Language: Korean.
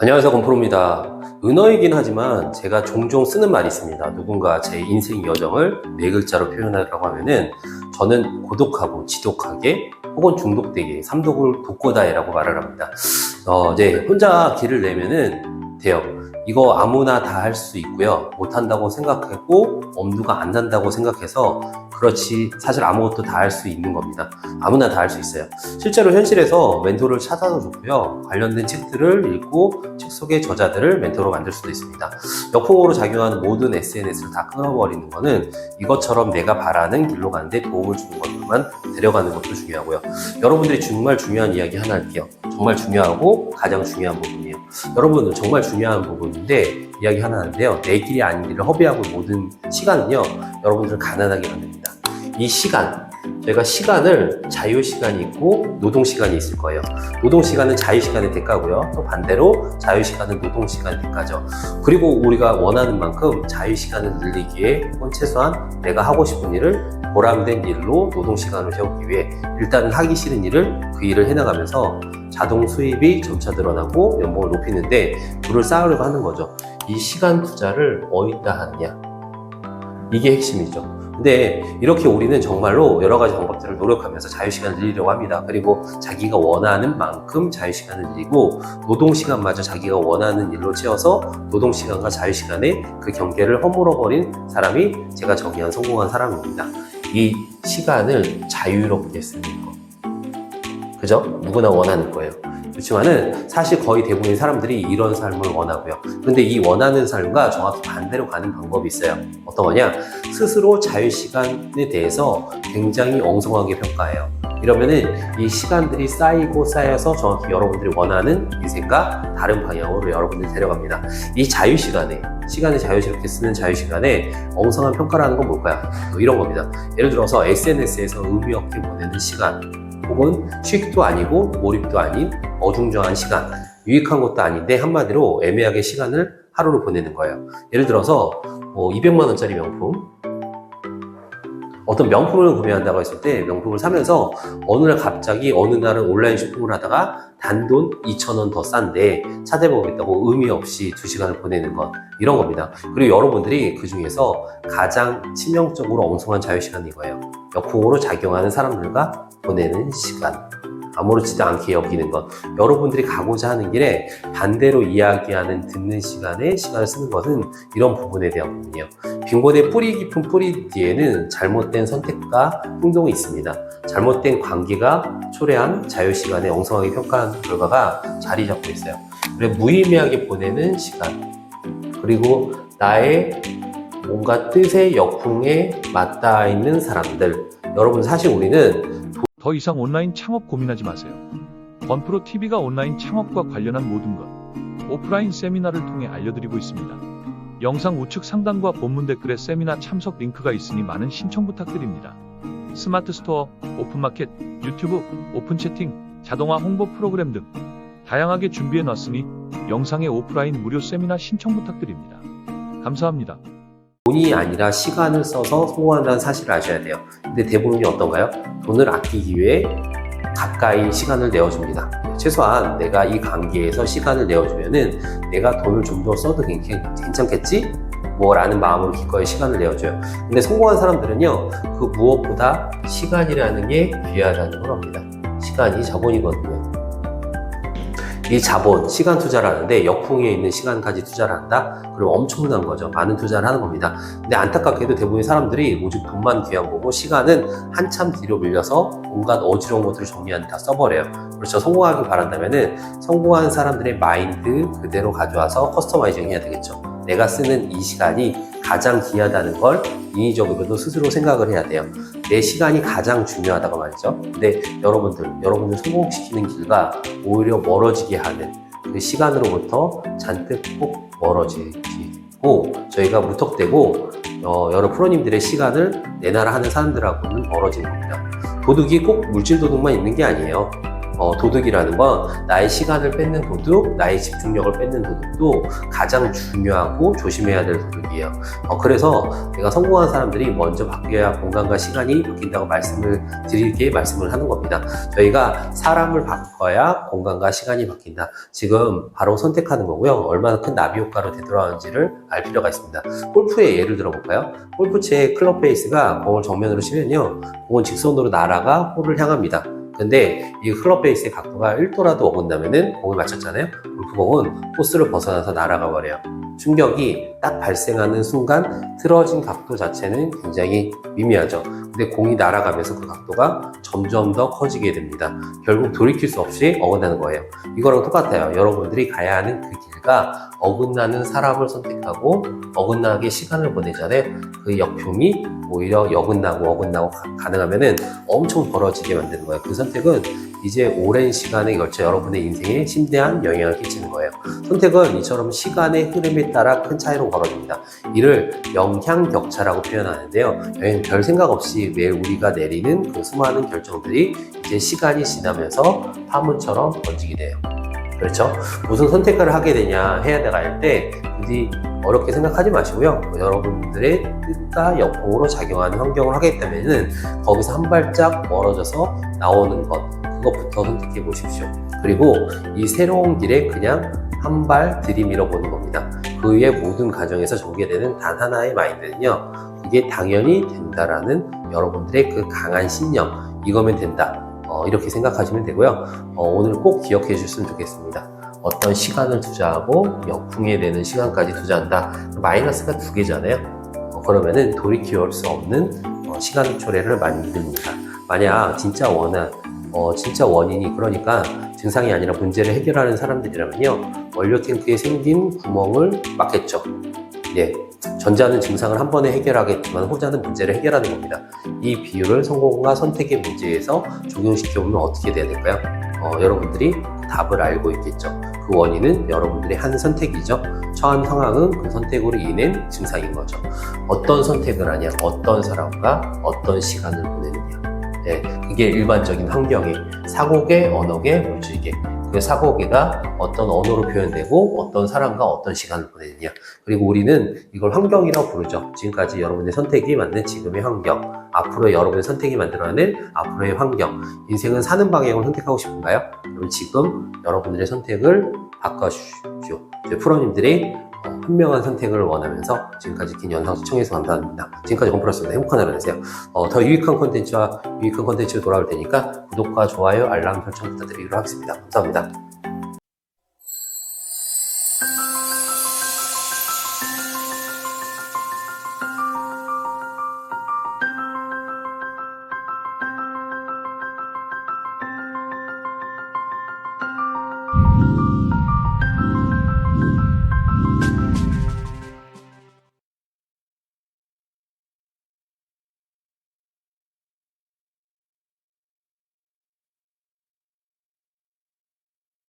안녕하세요 건프로입니다. 은어이긴 하지만 제가 종종 쓰는 말이 있습니다. 누군가 제 인생 여정을 네 글자로 표현하라고 하면은 저는 고독하고 지독하게 혹은 중독되게 삼독을 독고다이라고 말을 합니다. 어, 이제 혼자 길을 내면은 돼요 이거 아무나 다 할 수 있고요 못한다고 생각하고 엄두가 안 난다고 생각해서 그렇지 사실 아무것도 다 할 수 있는 겁니다 아무나 다 할 수 있어요 실제로 현실에서 멘토를 찾아도 좋고요. 관련된 책들을 읽고 책 속의 저자들을 멘토로 만들 수도 있습니다. 역풍으로 작용하는 모든 SNS를 다 끊어버리는 거는 이것처럼 내가 바라는 길로 가는데 도움을 주는 것들만 데려가는 것도 중요하고요. 여러분들이 정말 중요한 이야기 하나 할게요. 정말 중요하고 가장 중요한 부분이에요. 여러분은 정말 중요한 부분인데 이야기 하나 하는데요. 내 길이 아닌 길을 허비하고 모든 시간은요. 여러분들을 가난하게 만듭니다. 이 시간, 저희가 시간을 자유 시간이 있고 노동 시간이 있을 거예요. 노동 시간은 자유 시간의 대가고요. 또 반대로 자유 시간은 노동 시간의 대가죠. 그리고 우리가 원하는 만큼 자유 시간을 늘리기에 혹은 최소한 내가 하고 싶은 일을 보람된 일로 노동 시간을 채우기 위해 일단은 하기 싫은 일을 그 일을 해나가면서 자동 수입이 점차 늘어나고 연봉을 높이는데 불을 쌓으려고 하는 거죠. 이 시간 투자를 어디다 하느냐. 이게 핵심이죠. 근데 이렇게 우리는 정말로 여러 가지 방법들을 노력하면서 자유시간을 늘리려고 합니다. 그리고 자기가 원하는 만큼 자유시간을 늘리고 노동시간마저 자기가 원하는 일로 채워서 노동시간과 자유시간의 그 경계를 허물어버린 사람이 제가 정의한 성공한 사람입니다. 이 시간을 자유롭게 쓰는 거. 그죠? 누구나 원하는 거예요. 그렇지만은 사실 거의 대부분의 사람들이 이런 삶을 원하고요. 근데 이 원하는 삶과 정확히 반대로 가는 방법이 있어요. 어떤 거냐? 스스로 자유시간에 대해서 굉장히 엉성하게 평가해요. 이러면은 이 시간들이 쌓이고 쌓여서 정확히 여러분들이 원하는 인생과 다른 방향으로 여러분들 데려갑니다. 이 자유시간에, 시간을 자유스럽게 쓰는 자유시간에 엉성한 평가를 하는 건 뭘까요? 뭐 이런 겁니다. 예를 들어서 SNS에서 의미 없게 보내는 시간, 혹은 쉼도 아니고 몰입도 아닌 어중저한 시간, 유익한 것도 아닌데 한마디로 애매하게 시간을 하루로 보내는 거예요. 예를 들어서 뭐 200만 원짜리 명품, 어떤 명품을 구매한다고 했을 때 명품을 사면서 어느 날 갑자기 어느 날은 온라인 쇼핑을 하다가 단돈 2,000원 더 싼데 찾아보겠다고 의미 없이 2시간을 보내는 것 이런 겁니다. 그리고 여러분들이 그 중에서 가장 치명적으로 엉성한 자유시간이 이거예요. 역풍으로 작용하는 사람들과 보내는 시간. 아무렇지도 않게 여기는 것. 여러분들이 가고자 하는 길에 반대로 이야기하는 듣는 시간에 시간을 쓰는 것은 이런 부분에 대한 부분이에요. 빈곤의 뿌리 깊은 뿌리 뒤에는 잘못된 선택과 행동이 있습니다. 잘못된 관계가 초래한 자유시간에 엉성하게 평가한 결과가 자리 잡고 있어요. 그래 무의미하게 보내는 시간. 그리고 나의 뭔가 뜻의 역풍에 맞닿아 있는 사람들. 여러분 사실 우리는 더 이상 온라인 창업 고민하지 마세요. 건프로 TV가 온라인 창업과 관련한 모든 것, 오프라인 세미나를 통해 알려드리고 있습니다. 영상 우측 상단과 본문 댓글에 세미나 참석 링크가 있으니 많은 신청 부탁드립니다. 스마트 스토어, 오픈마켓, 유튜브, 오픈 채팅, 자동화 홍보 프로그램 등 다양하게 준비해 놨으니 영상의 오프라인 무료 세미나 신청 부탁드립니다. 감사합니다. 돈이 아니라 시간을 써서 성공한다는 사실을 아셔야 돼요. 근데 대부분이 어떤가요? 돈을 아끼기 위해 가까이 시간을 내어줍니다. 최소한 내가 이 관계에서 시간을 내어주면은 내가 돈을 좀 더 써도 괜- 괜찮겠지? 뭐 라는 마음으로 기꺼이 시간을 내어줘요. 근데 성공한 사람들은요, 그 무엇보다 시간이라는 게 귀하다는 걸 압니다. 시간이 자본이거든요. 이 자본, 시간 투자를 하는데 역풍에 있는 시간까지 투자를 한다? 그럼 엄청난 거죠. 많은 투자를 하는 겁니다. 근데 안타깝게도 대부분의 사람들이 오직 돈만 귀한 거고 시간은 한참 뒤로 밀려서 온갖 어지러운 것들을 정리하는 다 써버려요. 그렇죠. 성공하길 바란다면은 성공한 사람들의 마인드 그대로 가져와서 커스터마이징 해야 되겠죠. 내가 쓰는 이 시간이 가장 귀하다는 걸 인위적으로도 스스로 생각을 해야 돼요. 내 시간이 가장 중요하다고 말이죠. 근데 여러분들, 여러분들 성공시키는 길과 오히려 멀어지게 하는 그 시간으로부터 잔뜩 꼭 멀어지고 저희가 무턱대고 어, 여러 프로님들의 시간을 내놔라 하는 사람들하고는 멀어지는 겁니다. 도둑이 꼭 물질 도둑만 있는 게 아니에요. 어, 도둑이라는 건 나의 시간을 뺏는 도둑, 나의 집중력을 뺏는 도둑도 가장 중요하고 조심해야 될 도둑이에요. 어, 그래서 내가 성공한 사람들이 먼저 바뀌어야 공간과 시간이 바뀐다고 말씀을 드리게 말씀을 하는 겁니다. 저희가 사람을 바꿔야 공간과 시간이 바뀐다. 지금 바로 선택하는 거고요. 얼마나 큰 나비 효과로 되돌아오는지를 알 필요가 있습니다. 골프의 예를 들어볼까요? 골프채의 클럽 페이스가 공을 정면으로 치면요. 공은 직선으로 날아가 홀을 향합니다. 근데 이 클럽 베이스의 각도가 1도라도 어긋나면은 공을 맞췄잖아요. 골프공은 코스를 벗어나서 날아가 버려요. 충격이 딱 발생하는 순간 틀어진 각도 자체는 굉장히 미미하죠. 근데 공이 날아가면서 그 각도가 점점 더 커지게 됩니다. 결국 돌이킬 수 없이 어긋나는 거예요. 이거랑 똑같아요. 여러분들이 가야 하는 그 길과 어긋나는 사람을 선택하고 어긋나게 시간을 보내잖아요. 그 역풍이 오히려 어긋나고 어긋나고 가- 가능하면은 엄청 벌어지게 만드는 거예요. 그 선택은 이제 오랜 시간에 걸쳐 여러분의 인생에 심대한 영향을 끼 치는 거예요. 선택은 이처럼 시간의 흐름에 따라 큰 차이로 벌어집니다. 이를 영향 격차라고 표현하는데요. 여행 별 생각 없이 매일 우리가 내리는 그 수많은 결정들이 이제 시간이 지나면서 파문처럼 번지게 돼요. 그렇죠? 무슨 선택을 하게 되냐 해야 할때 굳이 어렵게 생각하지 마시고요. 여러분들의 뜻과 역풍으로 작용하는 환경을 하겠다면은 거기서 한 발짝 멀어져서 나오는 것 그것부터 선택해 보십시오. 그리고 이 새로운 길에 그냥 한 발 들이밀어 보는 겁니다. 그 위에 모든 과정에서 전개되는 단 하나의 마인드는요. 그게 당연히 된다라는 여러분들의 그 강한 신념 이거면 된다. 어, 이렇게 생각하시면 되고요. 어, 오늘 꼭 기억해 주셨으면 좋겠습니다. 어떤 시간을 투자하고 역풍에 내는 시간까지 투자한다. 마이너스가 두 개잖아요. 어, 그러면은 돌이킬 수 없는 어, 시간 초래를 만듭니다. 만약 진짜 원한, 어, 진짜 원인이 그러니까 증상이 아니라 문제를 해결하는 사람들이라면요. 원료 탱크에 생긴 구멍을 막겠죠. 예. 전자는 증상을 한 번에 해결하겠지만 호자는 문제를 해결하는 겁니다. 이 비율을 성공과 선택의 문제에서 적용시켜보면 어떻게 돼야 될까요? 어, 여러분들이 답을 알고 있겠죠. 그 원인은 여러분들의 한 선택이죠. 처한 상황은 그 선택으로 인한 증상인 거죠. 어떤 선택을 하냐, 어떤 사람과 어떤 시간을 보내느냐. 예, 그게 일반적인 환경의 사고계, 언어계, 물질계. 그 사고계가 어떤 언어로 표현되고 어떤 사람과 어떤 시간을 보내느냐. 그리고 우리는 이걸 환경이라고 부르죠. 지금까지 여러분의 선택이 만든 지금의 환경. 앞으로 여러분의 선택이 만들어낼 앞으로의 환경. 인생은 사는 방향을 선택하고 싶은가요? 그럼 지금 여러분들의 선택을 바꿔주십시오. 저희 프로님들이 어, 현명한 선택을 원하면서 지금까지 긴 영상 시청해서 감사합니다. 지금까지 건프라스입니다. 행복한 하루 되세요. 어, 더 유익한 콘텐츠와 유익한 콘텐츠로 돌아올 테니까 구독과 좋아요, 알람 설정 부탁드리도록 하겠습니다. 감사합니다.